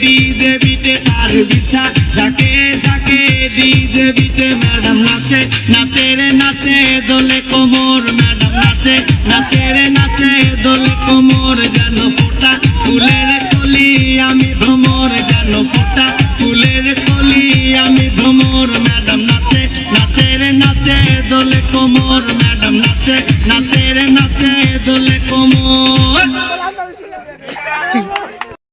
DJ বিটে তার বিছা। ঝাঁকে ঝাঁকে ডিজে বিটে ম্যাডাম নাচে। নাচে রে, নাচে দোলে কোমর